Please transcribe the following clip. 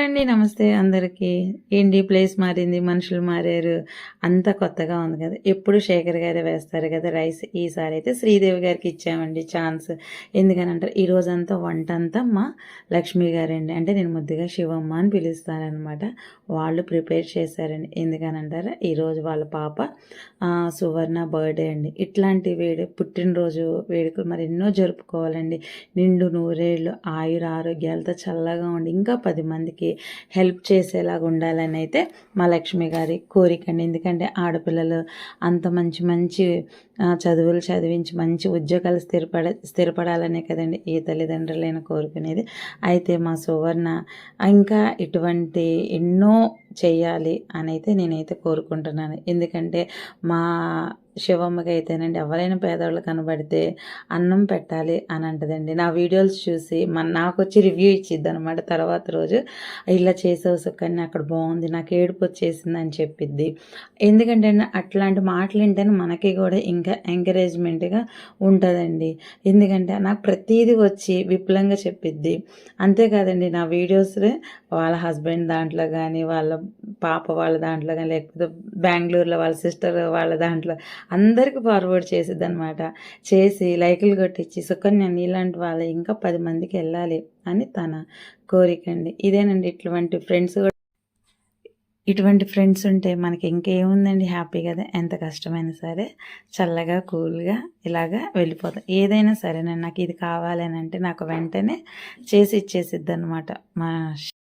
అండి నమస్తే అందరికీ. ఏంటి ప్లేస్ మారింది మనుషులు మారారు అంతా కొత్తగా ఉంది కదా. ఎప్పుడు శేఖర్ గారే వేస్తారు కదా రైస్. ఈసారి అయితే శ్రీదేవి గారికి ఇచ్చామండి ఛాన్స్. ఎందుకని అంటారు ఈ రోజంతా వంట అంతా మా లక్ష్మి గారండి. అంటే నేను ముద్దుగా శివమ్మ అని పిలుస్తానమాట వాళ్ళు ప్రిపేర్ చేశారండి. ఎందుకని అంటారా ఈరోజు వాళ్ళ పాప సువర్ణ బర్త్డే అండి. ఇట్లాంటి వేడి పుట్టినరోజు వేడుకలు మరి ఎన్నో జరుపుకోవాలండి. నిండు నూరేళ్ళు ఆయుర ఆరోగ్యాలతో చల్లగా ఉండి ఇంకా పది మందికి హెల్ప్ చేసేలాగా ఉండాలని అయితే మా లక్ష్మి గారి కోరిక అండి. ఎందుకంటే ఆడపిల్లలు అంత మంచి మంచి చదువులు చదివించి మంచి ఉద్యోగాలు స్థిరపడ స్థిరపడాలనే కదండి ఏ తల్లిదండ్రులైనా కోరుకునేది అయితే మా సువర్ణ ఇంకా ఇటువంటి ఎన్నో చేయాలి అని అయితే నేనైతే కోరుకుంటున్నాను. ఎందుకంటే మా శివమ్మకి అయితేనండి ఎవరైనా పేదవాళ్ళు కనబడితే అన్నం పెట్టాలి అని అంటదండి. నా వీడియోస్ చూసి మన నాకు వచ్చి రివ్యూ ఇచ్చిద్ది అనమాట తర్వాత రోజు ఇలా చేసావు సుకన్య అక్కడ బాగుంది నాకు ఏడుపు వచ్చేసింది అని చెప్పిద్ది. ఎందుకంటే అట్లాంటి మాటలు వింటేనే మనకి కూడా ఇంకా ఎంకరేజ్మెంట్గా ఉంటుందండి. ఎందుకంటే నాకు ప్రతిదీ వచ్చి విపులంగా చెప్పిద్ది. అంతేకాదండి నా వీడియోస్ వాళ్ళ హస్బెండ్ దాంట్లో కానీ వాళ్ళ పాప వాళ్ళ దాంట్లో కానీ లేకపోతే బెంగళూరులో వాళ్ళ సిస్టర్ వాళ్ళ దాంట్లో అందరికీ ఫార్వర్డ్ చేసిద్ది అనమాట చేసి లైకులు కొట్టించి సుకన్య నీలాంటి వాళ్ళ ఇంకా పది మందికి వెళ్ళాలి అని తన కోరిక అండి ఇదేనండి ఇటువంటి ఫ్రెండ్స్ కూడా. ఇటువంటి ఫ్రెండ్స్ ఉంటే మనకి ఇంకేముందండి? హ్యాపీ కదా? ఎంత కష్టమైనా సరే చల్లగా కూల్గా ఇలాగా వెళ్ళిపోతాం. ఏదైనా సరే నేను నాకు ఇది కావాలి అంటే నాకు వెంటనే చేసి ఇచ్చేసిద్ది అనమాట మా